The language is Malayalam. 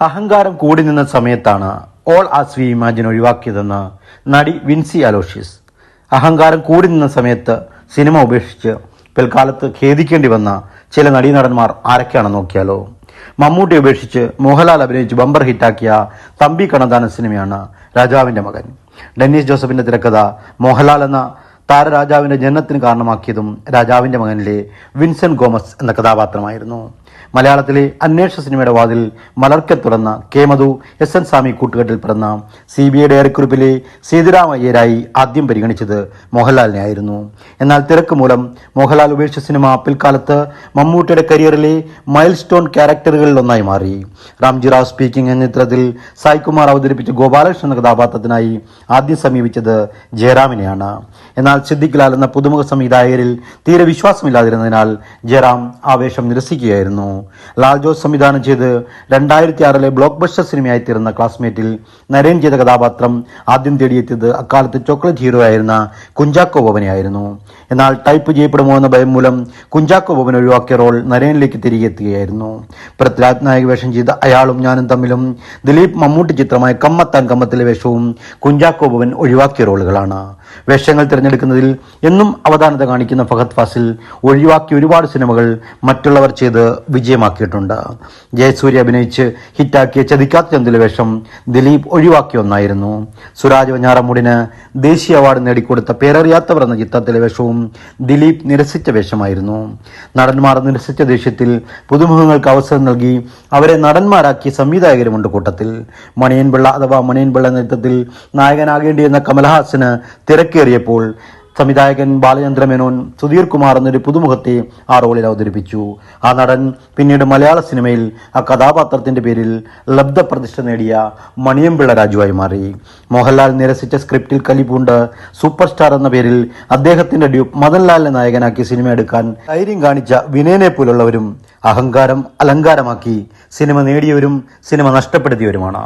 അഹങ്കാരം കൂടി നിന്ന സമയത്താണ് ഓൾ ആസ് വി ഇമാജിൻ ഒഴിവാക്കിയതെന്ന് നടി വിൻസി അലോഷ്യസ്. അഹങ്കാരം കൂടി നിന്ന സമയത്ത് സിനിമ ഉപേക്ഷിച്ച് പിൽക്കാലത്ത് ഖേദിക്കേണ്ടി വന്ന ചില നടീനടന്മാർ ആരൊക്കെയാണ് നോക്കിയാലോ? മമ്മൂട്ടി ഉപേക്ഷിച്ച് മോഹൻലാൽ അഭിനയിച്ച് ബമ്പർ ഹിറ്റാക്കിയ തമ്പി കണദാന സിനിമയാണ് രാജാവിന്റെ മകൻ. ഡെന്നീസ് ജോസഫിന്റെ തിരക്കഥ മോഹൻലാൽ എന്ന താരരാജാവിന്റെ ജനനത്തിന് കാരണമാക്കിയതും രാജാവിന്റെ മകനിലെ വിൻസെന്റ് ഗോമസ് എന്ന കഥാപാത്രമായിരുന്നു. മലയാളത്തിലെ അന്വേഷണ സിനിമയുടെ വാതിൽ മലർക്കെ തുറന്ന K Madhu S N Swami കൂട്ടുകെട്ടിൽ പിറന്ന സി ബി ഐ ഡയറിക്കുറിപ്പിലെ സീതരാമയ്യരായി ആദ്യം പരിഗണിച്ചത് മോഹൻലാലിനെ ആയിരുന്നു. എന്നാൽ തിരക്ക് മൂലം മോഹൻലാൽ ഉപേക്ഷിച്ച സിനിമ പിൽക്കാലത്ത് മമ്മൂട്ടിയുടെ കരിയറിലെ മൈൽ സ്റ്റോൺ ക്യാരക്ടറുകളിൽ ഒന്നായി മാറി. റാംജി റാവ് സ്പീക്കിംഗ് എന്ന ചിത്രത്തിൽ സായ്കുമാർ അവതരിപ്പിച്ച ഗോപാലകൃഷ്ണൻ കഥാപാത്രത്തിനായി ആദ്യം സമീപിച്ചത് ജയറാമിനെയാണ്. എന്നാൽ സിദ്ദിഖ്ലാൽ എന്ന പുതുമുഖ സംവിധായകരിൽ തീരെ വിശ്വാസമില്ലാതിരുന്നതിനാൽ ജയറാം ആവേശം നിരസിക്കുകയായിരുന്നു. ലാൽ ജോസ് സംവിധാനം ചെയ്ത് രണ്ടായിരത്തി ആറിലെ ബ്ലോക്ക് ബസ്റ്റർ സിനിമയായി തീർന്ന ക്ലാസ്മേറ്റിൽ നരേൻ ചെയ്ത കഥാപാത്രം ആദ്യം തേടിയെത്തിയത് അക്കാലത്ത് ചോക്ലേറ്റ് ഹീറോ ആയിരുന്ന കുഞ്ചാക്കോ ബോബനെയായിരുന്നു. എന്നാൽ ടൈപ്പ് ചെയ്യപ്പെടുമോ എന്ന ഭയം മൂലം കുഞ്ചാക്കോ ബോബൻ ഒഴിവാക്കിയ റോൾ നരേനിലേക്ക് തിരികെ എത്തുകയായിരുന്നു. പൃഥ്വിരാജ് നായക വേഷം ചെയ്ത അയാളും ഞാനും തമ്മിലും ദിലീപ് മമ്മൂട്ടി ചിത്രമായ കമ്മത്താൻ കമ്മത്തിലെ വേഷവും കുഞ്ചാക്കോ ബോബൻ ഒഴിവാക്കിയ റോളുകളാണ്. വേഷങ്ങൾ തിരഞ്ഞെടുക്കുന്നതിൽ എന്നും അവധാനത കാണിക്കുന്ന ഫഹദ് ഫാസിൽ ഒഴിവാക്കിയ ഒരുപാട് സിനിമകൾ മറ്റുള്ളവർ ചെയ്ത് വിജയമാക്കിയിട്ടുണ്ട്. ജയസൂര്യ അഭിനയിച്ച് ഹിറ്റാക്കിയ ചതിക്കാത്ത ചന്തിലെ വേഷം ദിലീപ് ഒഴിവാക്കിയ ഒന്നായിരുന്നു. സുരാജ് വഞ്ഞാറമൂടിന് ദേശീയ അവാർഡ് നേടിക്കൊടുത്ത പേരറിയാത്തവർ എന്ന ചിത്രത്തിലെ വേഷവും ദിലീപ് നിരസിച്ച വേഷമായിരുന്നു. നടന്മാർ നിരസിച്ച ദേഷ്യത്തിൽ പുതുമുഖങ്ങൾക്ക് അവസരം നൽകി അവരെ നടന്മാരാക്കിയ സംവിധായകരുമുണ്ട് കൂട്ടത്തിൽ. മണിയൻപിള്ള അഥവാ മണിയൻപിള്ള നേതൃത്വത്തിൽ ചിത്രത്തിൽ നായകനാകേണ്ടിയെന്ന കമൽഹാസന് തിരക്കേറിയപ്പോൾ സംവിധായകൻ ബാലചന്ദ്ര മേനോൻ സുധീർ കുമാർ എന്നൊരു പുതുമുഖത്തെ ആ റോളിൽ അവതരിപ്പിച്ചു. ആ നടൻ പിന്നീട് മലയാള സിനിമയിൽ ആ കഥാപാത്രത്തിന്റെ പേരിൽ ലബ്ധ പ്രതിഷ്ഠ നേടിയ മണിയമ്പിള്ള രാജുവായി മാറി. മോഹൻലാൽ നിരസിച്ച സ്ക്രിപ്റ്റിൽ കലിപൂണ്ട് സൂപ്പർ സ്റ്റാർ എന്ന പേരിൽ അദ്ദേഹത്തിന്റെ ഡ്യൂപ്പ് മദൻലാലിനെ നായകനാക്കി സിനിമ എടുക്കാൻ ധൈര്യം കാണിച്ച വിനയനെ പോലുള്ളവരും അഹങ്കാരം അലങ്കാരമാക്കി സിനിമ നേടിയവരും സിനിമ നഷ്ടപ്പെടുത്തിയവരുമാണ്.